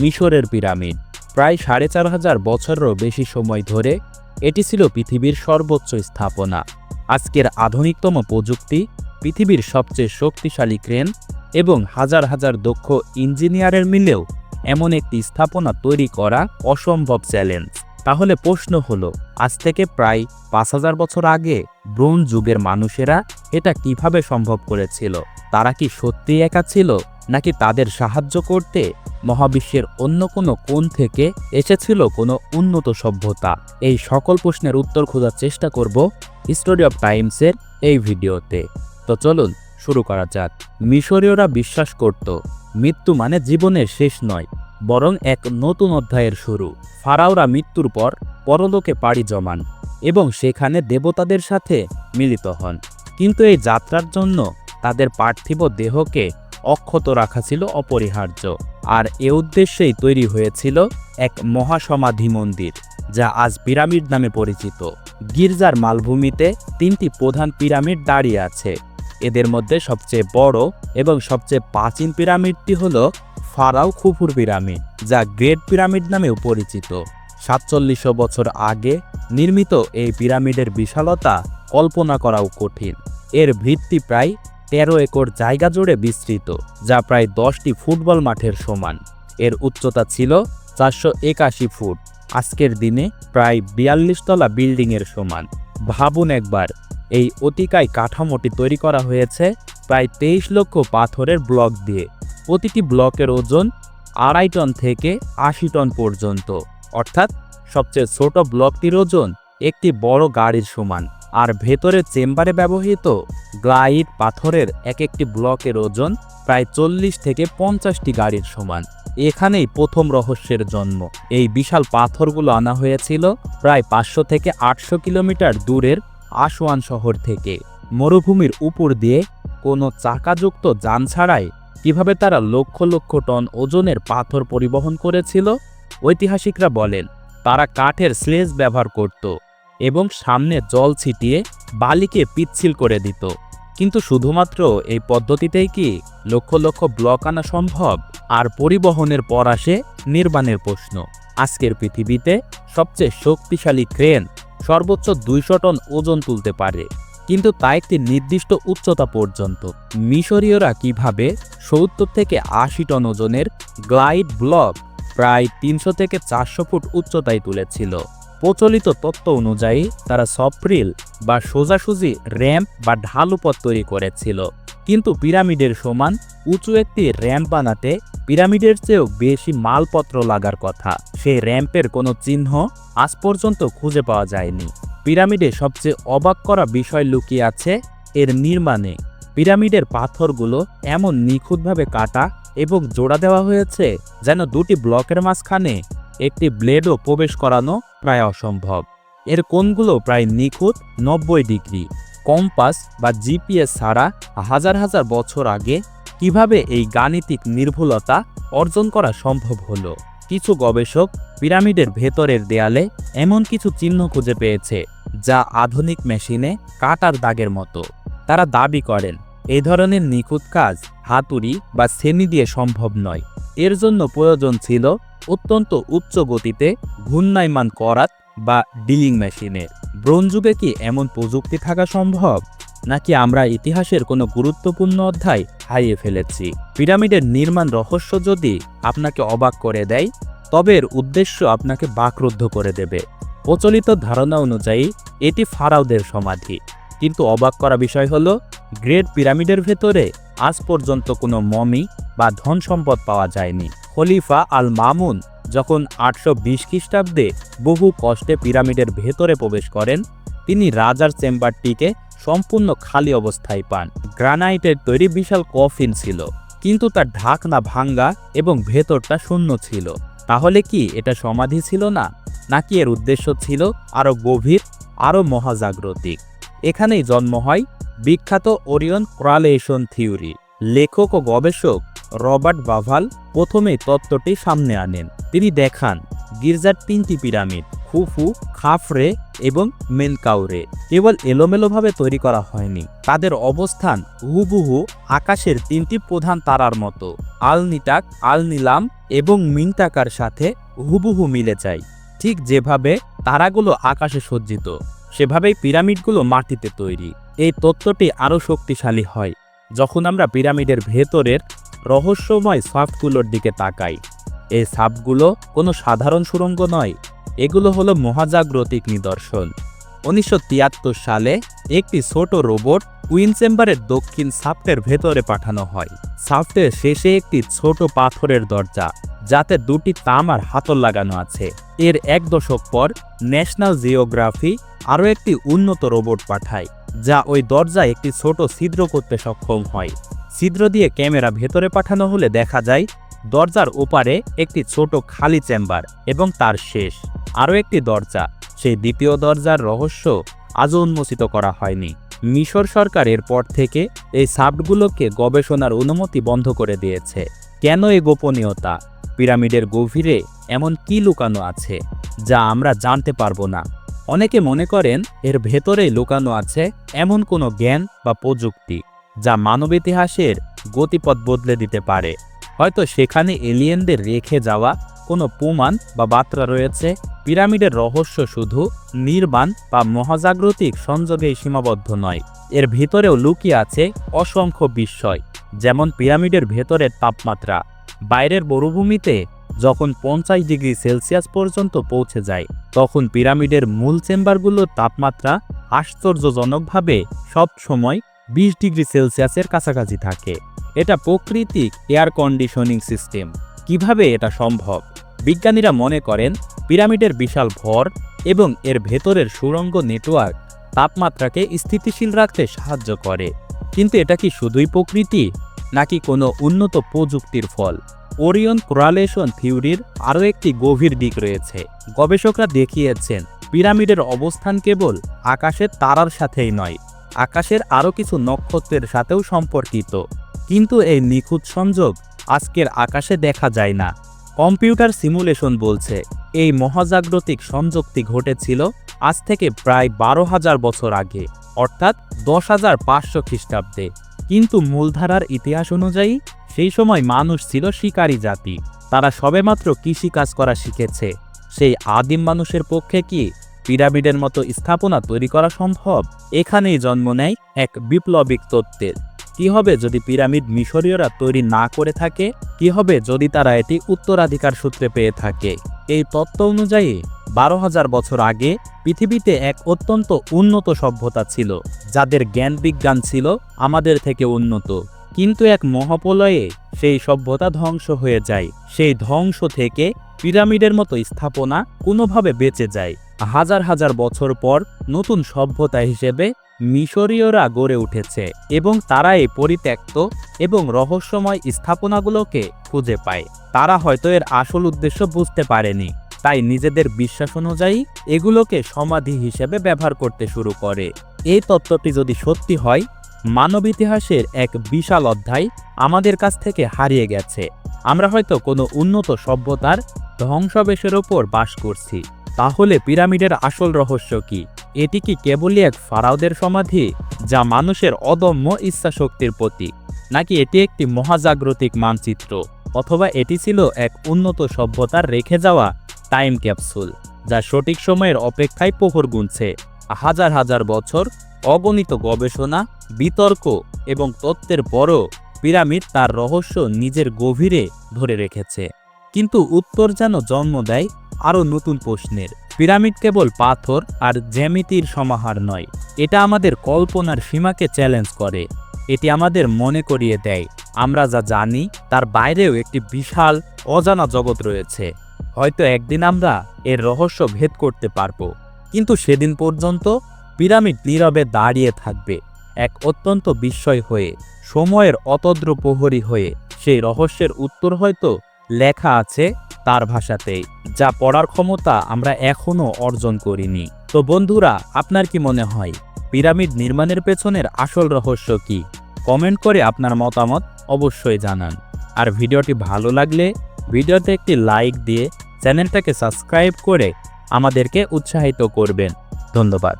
মিশরের পিরামিড। প্রায় সাড়ে চার হাজার বছরেরও বেশি সময় ধরে এটি ছিল পৃথিবীর সর্বোচ্চ স্থাপনা। আজকের আধুনিকতম প্রযুক্তি, পৃথিবীর সবচেয়ে শক্তিশালী ক্রেন এবং হাজার হাজার দক্ষ ইঞ্জিনিয়ারের মিলেও এমন একটি স্থাপনা তৈরি করা অসম্ভব চ্যালেঞ্জ। তাহলে প্রশ্ন হলো, আজ থেকে প্রায় পাঁচ হাজার বছর আগে ব্রোঞ্জ যুগের মানুষেরা এটা কীভাবে সম্ভব করেছিল? তারা কি সত্যিই একা ছিল, নাকি তাদের সাহায্য করতে মহাবিশ্বের অন্য কোনো কোণ থেকে এসেছিল কোনো উন্নত সভ্যতা। এই সকল প্রশ্নের উত্তর খোঁজার চেষ্টা করব হিস্টোরি অফ টাইমসের এই ভিডিওতে। তো চলুন শুরু করা যাক। মিশরীয়রা বিশ্বাস করত, মৃত্যু মানে জীবনের শেষ নয়, বরং এক নতুন অধ্যায়ের শুরু। ফারাওরা মৃত্যুর পর পরলোকে পাড়ি জমান এবং সেখানে দেবতাদের সাথে মিলিত হন। কিন্তু এই যাত্রার জন্য তাদের পার্থিব দেহকে অক্ষত রাখা ছিল অপরিহার্য। আর এ উদ্দেশ্যেই তৈরি হয়েছিল এক মহাসমাধি মন্দির, যা আজ পিরামিড নামে পরিচিত। গির্জার মালভূমিতে তিনটি প্রধান পিরামিড দাঁড়িয়ে আছে। এদের মধ্যে সবচেয়ে বড় এবং সবচেয়ে প্রাচীন পিরামিডটি হল ফারাও খুফুর পিরামিড, যা গ্রেট পিরামিড নামেও পরিচিত। সাতচল্লিশশো বছর আগে নির্মিত এই পিরামিডের বিশালতা কল্পনা করাও কঠিন। এর ভিত্তি প্রায় তেরো একর জায়গা জুড়ে বিস্তৃত, যা প্রায় দশটি ফুটবল মাঠের সমান। এর উচ্চতা ছিল চারশো একাশি ফুট। আজকের দিনে প্রায় বিয়াল্লিশ তলা বিল্ডিংয়ের সমান। ভাবুন একবার, এই অতিকায় কাঠামোটি তৈরি করা হয়েছে প্রায় তেইশ লক্ষ পাথরের ব্লক দিয়ে। প্রতিটি ব্লকের ওজন আড়াই টন থেকে আশি টন পর্যন্ত। অর্থাৎ সবচেয়ে ছোট ব্লকটির ওজন একটি বড় গাড়ির সমান। আর ভেতরে চেম্বারে ব্যবহৃত গ্লাইড পাথরের এক একটি ব্লকের ওজন প্রায় চল্লিশ থেকে পঞ্চাশটি গাড়ির সমান। এখানেই প্রথম রহস্যের জন্ম। এই বিশাল পাথরগুলো আনা হয়েছিল প্রায় পাঁচশো থেকে আটশো কিলোমিটার দূরের আসোয়ান শহর থেকে। মরুভূমির উপর দিয়ে কোনো চাকাযুক্ত যান ছাড়াই কীভাবে তারা লক্ষ লক্ষ টন ওজনের পাথর পরিবহন করেছিল, ঐতিহাসিকরা বলেন, তারা কাঠের স্লেজ ব্যবহার করত। এবং সামনে জল ছিটিয়ে বালিকে পিচ্ছিল করে দিত। কিন্তু শুধুমাত্র এই পদ্ধতিতেই কি লক্ষ লক্ষ ব্লক আনা সম্ভব? আর পরিবহনের পর আসে নির্মাণের প্রশ্ন। আজকের পৃথিবীতে সবচেয়ে শক্তিশালী ক্রেন সর্বোচ্চ দুইশো টন ওজন তুলতে পারে। কিন্তু তা একটি নির্দিষ্ট উচ্চতা পর্যন্ত। মিশরীয়রা কীভাবে সত্তর থেকে আশি টন ওজনের গ্লাইড ব্লক প্রায় তিনশো থেকে চারশো ফুট উচ্চতায় তুলেছিল? প্রচলিত তত্ত্ব অনুযায়ী তারা সপ্রিল বা সোজাসুজি র্যাম্প বা ঢালু পথ তৈরি করেছিল। কিন্তু পিরামিডের সমান উঁচু একটি র্যাম্প বানাতে পিরামিডের চেয়েও বেশি মালপত্র লাগার কথা। সেই র্যাম্পের কোনো চিহ্ন আজ পর্যন্ত খুঁজে পাওয়া যায়নি। পিরামিডে সবচেয়ে অবাক করা বিষয় লুকিয়ে আছে এর নির্মাণে। পিরামিডের পাথরগুলো এমন নিখুঁতভাবে কাটা এবং জোড়া দেওয়া হয়েছে যেন দুটি ব্লকের মাঝখানে একটি ব্লেডও প্রবেশ করানো প্রায় অসম্ভব। এর কোণগুলো প্রায় নিখুঁত নব্বই ডিগ্রি। কম্পাস বা জিপিএস ছাড়া হাজার হাজার বছর আগে কীভাবে এই গাণিতিক নির্ভুলতা অর্জন করা সম্ভব হলো? কিছু গবেষক পিরামিডের ভেতরের দেয়ালে এমন কিছু চিহ্ন খুঁজে পেয়েছে, যা আধুনিক মেশিনে কাটার দাগের মতো। তারা দাবি করেন এই ধরনের নিখুঁত কাজ হাতুড়ি বা শ্রেণি দিয়ে সম্ভব নয়। এর জন্য প্রয়োজন ছিল অত্যন্ত উচ্চ গতিতে ঘূর্ণায়মান করাত বা ডিলিং মেশিনের। ব্রোঞ্জ যুগে কি এমন প্রযুক্তি থাকা সম্ভব? নাকি আমরা ইতিহাসের কোনো গুরুত্বপূর্ণ অধ্যায় হারিয়ে ফেলেছি? পিরামিডের নির্মাণ রহস্য যদি আপনাকে অবাক করে দেয়, তবে এর উদ্দেশ্য আপনাকে বাকরুদ্ধ করে দেবে। প্রচলিত ধারণা অনুযায়ী, এটি ফারাওদের সমাধি। কিন্তু অবাক করা বিষয় হলো, গ্রেট পিরামিডের ভেতরে আজ পর্যন্ত কোনো মমি বা ধন সম্পদ পাওয়া যায়নি। খলিফা আল মামুন যখন আটশো বিশ খ্রিস্টাব্দে বহু কষ্টে পিরামিডের ভেতরে প্রবেশ করেন, তিনি রাজার চেম্বারটিকে সম্পূর্ণ খালি অবস্থায় পান। গ্রানাইটের তৈরি বিশাল কফিন ছিল, কিন্তু তার ঢাকনা ভাঙ্গা এবং ভেতরটা শূন্য ছিল। তাহলে কি এটা সমাধি ছিল না, নাকি এর উদ্দেশ্য ছিল আরও গভীর, আরও মহাজাগ্রতিক এখানেই জন্ম হয় বিখ্যাত ওরিয়ন ক্রালেশন থিওরি। লেখক ও গবেষক রবার্ট বাভাল প্রথমে তত্ত্বটি সামনে আনেন। তিনি দেখান, গির্জার তিনটি পিরামিড, খুফু, খাফরে এবং মেনকাউরে, কেবল এলোমেলোভাবে তৈরি করা হয়নি। তাদের অবস্থান হুবুহু আকাশের তিনটি প্রধান তারার মতো। আল নিটাক আল নিলাম এবং মিনটাকার সাথে হুবুহু মিলে যায়। ঠিক যেভাবে তারাগুলো আকাশে সজ্জিত, সেভাবেই পিরামিডগুলো মাটিতে তৈরি। এই তত্ত্বটি আরও শক্তিশালী হয়। যখন আমরা পিরামিডের ভেতরের রহস্যময় সাফগুলোর দিকে তাকাই, এই সাপগুলো কোনো সাধারণ সুড়ঙ্গ নয়, এগুলো হলো মহাজাগ্রতিক নিদর্শন। উনিশশো তিয়াত্তর সালে একটি ছোট রোবট কুইন চেম্বারের দক্ষিণ সাফটের ভেতরে পাঠানো হয়। সাফটের শেষে একটি ছোট পাথরের দরজা, যাতে দুটি তামার হাতল লাগানো আছে। এর এক দশক পর ন্যাশনাল জিওগ্রাফি আরও একটি উন্নত রোবট পাঠায়। যা ওই দরজায় একটি ছোট ছিদ্র করতে সক্ষম হয়। ছিদ্র দিয়ে ক্যামেরা ভেতরে পাঠানো হলে দেখা যায়, দরজার ওপারে একটি ছোট খালি চেম্বার এবং তার শেষ। আরও একটি দরজা, সেই দ্বিতীয় দরজার রহস্য আজও উন্মোচিত করা হয়নি। মিশর সরকার এরপর থেকে এই সাপগুলোকে গবেষণার অনুমতি বন্ধ করে দিয়েছে। কেন এ গোপনীয়তা? পিরামিডের গভীরে এমন কি লুকানো আছে, যা আমরা জানতে পারব না। অনেকে মনে করেন এর ভেতরেই লুকানো আছে এমন কোনো জ্ঞান বা প্রযুক্তি যা মানব ইতিহাসের গতিপথ বদলে দিতে পারে। হয়তো সেখানে এলিয়েনদের রেখে যাওয়া কোনো প্রমাণ বা বার্তা রয়েছে। পিরামিডের রহস্য শুধু নির্বাণ বা মহাজাগতিক সংযোগেই সীমাবদ্ধ নয়, এর ভেতরেও লুকিয়ে আছে অসংখ্য বিস্ময়, যেমন পিরামিডের ভেতরের তাপমাত্রা। বাইরের মরুভূমিতে যখন পঞ্চাশ ডিগ্রি সেলসিয়াস পর্যন্ত পৌঁছে যায় তখন পিরামিডের মূল চেম্বারগুলোর তাপমাত্রা আশ্চর্যজনকভাবে সব সময় বিশ ডিগ্রি সেলসিয়াসের কাছাকাছি থাকে। এটা প্রকৃতিক এয়ার কন্ডিশনিং সিস্টেম। কীভাবে এটা সম্ভব? বিজ্ঞানীরা মনে করেন, পিরামিডের বিশাল ভর এবং এর ভেতরের সুরঙ্গ নেটওয়ার্ক তাপমাত্রাকে স্থিতিশীল রাখতে সাহায্য করে। কিন্তু এটা কি শুধুই প্রকৃতি, নাকি কোনো উন্নত প্রযুক্তির ফল? ওরিয়ন কোরালেশন থিওরির আরও একটি গভীর দিক রয়েছে। গবেষকরা দেখিয়েছেন, পিরামিডের অবস্থান কেবল আকাশের তারার সাথেই নয়, আকাশের আরও কিছু নক্ষত্রের সাথেও সম্পর্কিত। কিন্তু এই নিখুঁত সংযোগ আজকের আকাশে দেখা যায় না। কম্পিউটার সিমুলেশন বলছে, এই মহাজাগতিক সংযোগটি ঘটেছিল আজ থেকে প্রায় বারো হাজার বছর আগে, অর্থাৎ দশ হাজার পাঁচশো খ্রিস্টাব্দে। কিন্তু মূলধারার ইতিহাস অনুযায়ী সেই সময় মানুষ ছিল শিকারী জাতি। তারা সবেমাত্র কৃষিকাজ করা শিখেছে। সেই আদিম মানুষের পক্ষে কি পিরামিডের মতো স্থাপনা তৈরি করা সম্ভব? এখানেই জন্ম নেয় এক বিপ্লবিক তত্ত্বের। কি হবে যদি পিরামিড মিশরীয়রা তৈরি না করে থাকে? কি হবে যদি তারা এটি উত্তরাধিকার সূত্রে পেয়ে থাকে? এই তত্ত্ব অনুযায়ী বারো হাজার বছর আগে পৃথিবীতে এক অত্যন্ত উন্নত সভ্যতা ছিল, যাদের জ্ঞান বিজ্ঞান ছিল আমাদের থেকে উন্নত। কিন্তু এক মহাপলয়ে সেই সভ্যতা ধ্বংস হয়ে যায়। সেই ধ্বংস থেকে পিরামিডের মতো স্থাপনা কোনোভাবে বেঁচে যায়। হাজার হাজার বছর পর নতুন সভ্যতা হিসেবে মিশরীয়রা গড়ে উঠেছে এবং তারা এই পরিত্যক্ত এবং রহস্যময় স্থাপনাগুলোকে খুঁজে পায়। তারা হয়তো এর আসল উদ্দেশ্য বুঝতে পারেনি। তাই নিজেদের বিশ্বাস অনুযায়ী এগুলোকে সমাধি হিসেবে ব্যবহার করতে শুরু করে। এই তত্ত্বটি যদি সত্যি হয় মানব ইতিহাসের এক বিশাল অধ্যায় আমাদের কাছ থেকে হারিয়ে গেছে। আমরা হয়তো কোনো উন্নত সভ্যতার ধ্বংসবেশের ওপর বাস করছি। তাহলে পিরামিডের আসল রহস্য কি? এটি কি কেবলই এক ফারাওদের সমাধি, যা মানুষের অদম্য ইচ্ছাশক্তির প্রতীক, নাকি এটি একটি মহাজাগতিক মানচিত্র, অথবা এটি ছিল এক উন্নত সভ্যতার রেখে যাওয়া টাইম ক্যাপসুল, যা সঠিক সময়ের অপেক্ষায় প্রহর গুনছে, হাজার হাজার বছর অগণিত গবেষণা, বিতর্ক এবং তত্ত্বের পরও পিরামিড তার রহস্য নিজের গভীরে ধরে রেখেছে। কিন্তু উত্তর যেন জন্ম দেয় আরও নতুন প্রশ্নের। পিরামিড কেবল পাথর আর জ্যামিতির সমাহার নয়, এটা আমাদের কল্পনার সীমাকে চ্যালেঞ্জ করে। এটি আমাদের মনে করিয়ে দেয়, আমরা যা জানি তার বাইরেও একটি বিশাল, অজানা জগৎ রয়েছে। হয়তো একদিন আমরা এর রহস্য ভেদ করতে পারব, কিন্তু সেদিন পর্যন্ত পিরামিড নীরবে দাঁড়িয়ে থাকবে। এক অত্যন্ত বিস্ময় হয়ে, সময়ের অতদ্র প্রহরী হয়ে, সেই রহস্যের উত্তর হয়তো লেখা আছে তার ভাষাতেই যা পড়ার ক্ষমতা আমরা এখনও অর্জন করিনি। তো বন্ধুরা, আপনার কি মনে হয়, পিরামিড নির্মাণের পেছনের আসল রহস্য কি? কমেন্ট করে আপনার মতামত অবশ্যই জানান। আর ভিডিওটি ভালো লাগলে ভিডিওতে একটি লাইক দিয়ে চ্যানেলটাকে সাবস্ক্রাইব করে আমাদেরকে উৎসাহিত করবেন। ধন্যবাদ।